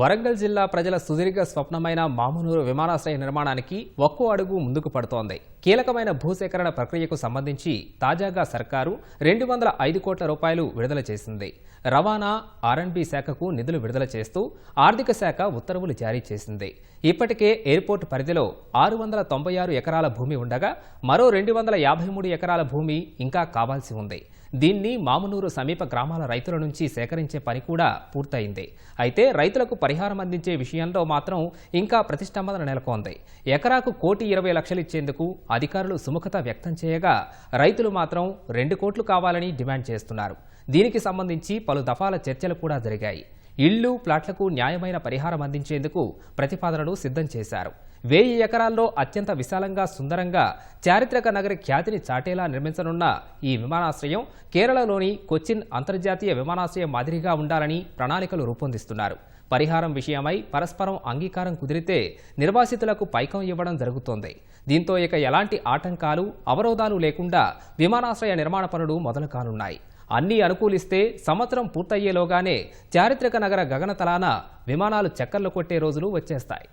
వరంగల్ జిల్లా ప్రజల సుదీర్ఘ స్వప్నమైన మామునూరు విమానాశ్రయ నిర్మాణానికి ఒక్కో అడుగు ముందుకు పడుతోంది. కీలకమైన భూసేకరణ ప్రక్రియకు సంబంధించి తాజాగా సర్కారు రెండు వందల ఐదు కోట్ల రూపాయలు విడుదల చేసింది. రవాణా ఆర్ఎండ్బి శాఖకు నిధులు విడుదల చేస్తూ ఆర్థిక శాఖ ఉత్తర్వులు జారీ చేసింది. ఇప్పటికే ఎయిర్పోర్ట్ పరిధిలో ఆరు వందల తొంభై ఆరు ఎకరాల భూమి ఉండగా మరో రెండు వందల యాభై మూడు ఎకరాల భూమి ఇంకా కావాల్సి ఉంది. దీన్ని మామునూరు సమీప గ్రామాల రైతుల నుంచి సేకరించే పని కూడా పూర్తయింది. అయితే రైతులకు పరిహారం అందించే విషయంలో మాత్రం ఇంకా ప్రతిష్టంభన నెలకొంది. ఎకరాకు కోటి ఇరవై లక్షలు ఇచ్చేందుకు అధికారులు సుముఖత వ్యక్తం చేయగా రైతులు మాత్రం రెండు కోట్లు కావాలని డిమాండ్ చేస్తున్నారు. దీనికి సంబంధించి పలు దఫాల చర్చలు కూడా జరిగాయి. ఇళ్ళు ప్లాట్లకు న్యాయమైన పరిహారం అందించేందుకు ప్రతిపాదనలు సిద్ధం చేశారు. వెయ్యి ఎకరాల్లో అత్యంత విశాలంగా సుందరంగా చారిత్రక నగరి ఖ్యాతిని చాటేలా నిర్మించనున్న ఈ విమానాశ్రయం కేరళలోని కొచ్చిన్ అంతర్జాతీయ విమానాశ్రయం మాదిరిగా ఉండాలని ప్రణాళికలు రూపొందిస్తున్నారు. పరిహారం విషయమై పరస్పరం అంగీకారం కుదిరితే నిర్వాసితులకు పైకం ఇవ్వడం జరుగుతోంది. దీంతో ఇక ఎలాంటి ఆటంకాలు అవరోధాలు లేకుండా విమానాశ్రయ నిర్మాణ పనులు మొదలు కానున్నాయి అన్నీ అనుకూలిస్తే సంవత్సరం పూర్తయ్యేలోగానే చారిత్రక నగర గగనతలాన విమానాలు చక్కర్లు కొట్టే రోజులు వచ్చేస్తాయి.